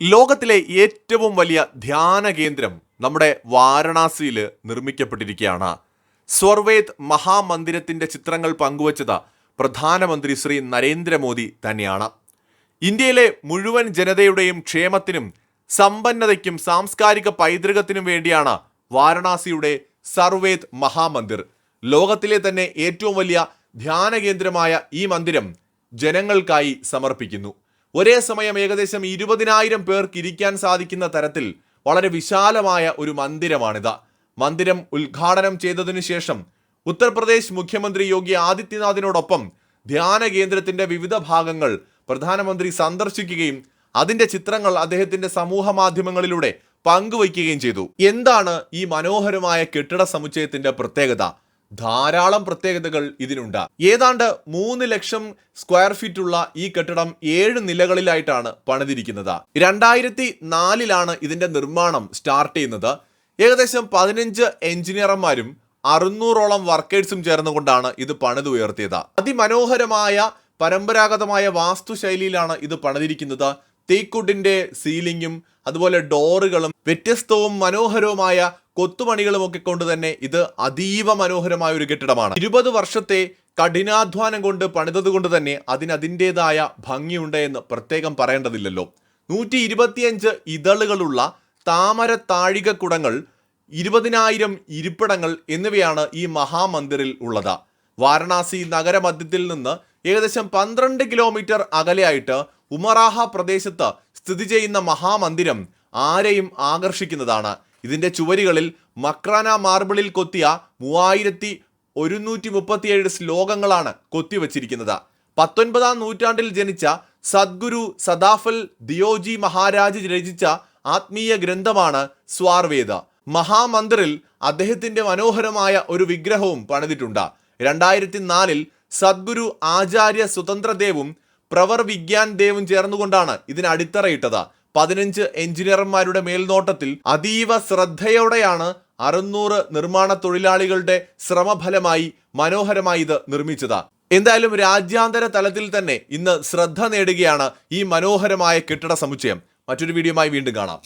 ലോകത്തിലെ ഏറ്റവും വലിയ ധ്യാന കേന്ദ്രം നമ്മുടെ വാരണാസിയിൽ നിർമ്മിക്കപ്പെട്ടിരിക്കുകയാണ്. സ്വർവേദ് മഹാമന്ദിരത്തിന്റെ ചിത്രങ്ങൾ പങ്കുവച്ചത് പ്രധാനമന്ത്രി ശ്രീ നരേന്ദ്രമോദി തന്നെയാണ്. ഇന്ത്യയിലെ മുഴുവൻ ജനതയുടെയും ക്ഷേമത്തിനും സമ്പന്നതയ്ക്കും സാംസ്കാരിക പൈതൃകത്തിനും വേണ്ടിയാണ് വാരണാസിയുടെ സർവേദ് മഹാമന്ദിർ. ലോകത്തിലെ തന്നെ ഏറ്റവും വലിയ ധ്യാന കേന്ദ്രമായ ഈ മന്ദിരം ജനങ്ങൾക്കായി സമർപ്പിക്കുന്നു. ഒരേ സമയം ഏകദേശം ഇരുപതിനായിരം പേർക്ക് ഇരിക്കാൻ സാധിക്കുന്ന തരത്തിൽ വളരെ വിശാലമായ ഒരു മന്ദിരമാണിത്. മന്ദിരം ഉദ്ഘാടനം ചെയ്തതിനു ശേഷം ഉത്തർപ്രദേശ് മുഖ്യമന്ത്രി യോഗി ആദിത്യനാഥിനോടൊപ്പം ധ്യാന കേന്ദ്രത്തിന്റെ വിവിധ ഭാഗങ്ങൾ പ്രധാനമന്ത്രി സന്ദർശിക്കുകയും അതിന്റെ ചിത്രങ്ങൾ അദ്ദേഹത്തിന്റെ സമൂഹ മാധ്യമങ്ങളിലൂടെ പങ്കുവയ്ക്കുകയും ചെയ്തു. എന്താണ് ഈ മനോഹരമായ കെട്ടിട സമുച്ചയത്തിന്റെ പ്രത്യേകത? ധാരാളം പ്രത്യേകതകൾ ഇതിനുണ്ട്. ഏതാണ്ട് മൂന്ന് ലക്ഷം സ്ക്വയർ ഫീറ്റ് ഉള്ള ഈ കെട്ടിടം ഏഴ് നിലകളിലായിട്ടാണ് പണിതിരിക്കുന്നത്. രണ്ടായിരത്തി നാലിലാണ് ഇതിന്റെ നിർമ്മാണം സ്റ്റാർട്ട് ചെയ്യുന്നത്. ഏകദേശം പതിനഞ്ച് എഞ്ചിനീയർമാരും അറുന്നൂറോളം വർക്കേഴ്സും ചേർന്നുകൊണ്ടാണ് ഇത് പണിതുയർത്തിയത് അതിമനോഹരമായ പരമ്പരാഗതമായ വാസ്തുശൈലിയിലാണ് ഇത് പണിതിരിക്കുന്നത്. തേക്കുഡിന്റെ സീലിംഗും അതുപോലെ ഡോറുകളും വ്യത്യസ്തവും മനോഹരവുമായ കൊത്തുപണികളും ഒക്കെ കൊണ്ട് തന്നെ ഇത് അതീവ മനോഹരമായ ഒരു കെട്ടിടമാണ്. ഇരുപത് വർഷത്തെ കഠിനാധ്വാനം കൊണ്ട് പണിതത് കൊണ്ട് തന്നെ അതിനതിന്റെതായ ഭംഗിയുണ്ട് എന്ന് പ്രത്യേകം പറയേണ്ടതില്ലല്ലോ. നൂറ്റി ഇരുപത്തിയഞ്ച് ഇതളുകളുള്ള താമര താഴികക്കുടങ്ങൾ ഇരുപതിനായിരം ഇരിപ്പിടങ്ങൾ എന്നിവയാണ് ഈ മഹാമന്ദിറിൽ ഉള്ളത്. വാരണാസി നഗരമധ്യത്തിൽ നിന്ന് ഏകദേശം പന്ത്രണ്ട് കിലോമീറ്റർ അകലെയായിട്ട് ഉമറാഹ പ്രദേശത്ത് സ്ഥിതി ചെയ്യുന്ന മഹാമന്ദിരം ആരെയും ആകർഷിക്കുന്നതാണ്. ഇതിന്റെ ചുവരുകളിൽ മക്രാന മാർബിളിൽ കൊത്തിയ മൂവായിരത്തി ഒരുന്നൂറ്റി മുപ്പത്തിയേഴ് ശ്ലോകങ്ങളാണ് കൊത്തിവച്ചിരിക്കുന്നത്. പത്തൊൻപതാം നൂറ്റാണ്ടിൽ ജനിച്ച സദ്ഗുരു സദാഫൽ ദിയോജി മഹാരാജ് രചിച്ച ആത്മീയ ഗ്രന്ഥമാണ് സ്വാർവേദ. മഹാമന്ദിറിൽ അദ്ദേഹത്തിന്റെ മനോഹരമായ ഒരു വിഗ്രഹവും പണിതിട്ടുണ്ട്. രണ്ടായിരത്തി നാലിൽ സദ്ഗുരു ആചാര്യ സ്വതന്ത്രദേവും പ്രവർ വിജ്ഞാൻ ദേവും ചേർന്നുകൊണ്ടാണ് ഇതിന് അടിത്തറയിട്ടത്. പതിനഞ്ച് എഞ്ചിനീയർമാരുടെ മേൽനോട്ടത്തിൽ അതീവ ശ്രദ്ധയോടെയാണ് അറുന്നൂറ് നിർമ്മാണ തൊഴിലാളികളുടെ ശ്രമഫലമായി മനോഹരമായി ഇത് നിർമ്മിച്ചത്. എന്തായാലും രാജ്യാന്തര തലത്തിൽ തന്നെ ഇന്ന് ശ്രദ്ധ നേടുകയാണ് ഈ മനോഹരമായ കെട്ടിട സമുച്ചയം. മറ്റൊരു വീഡിയോയുമായി വീണ്ടും കാണാം.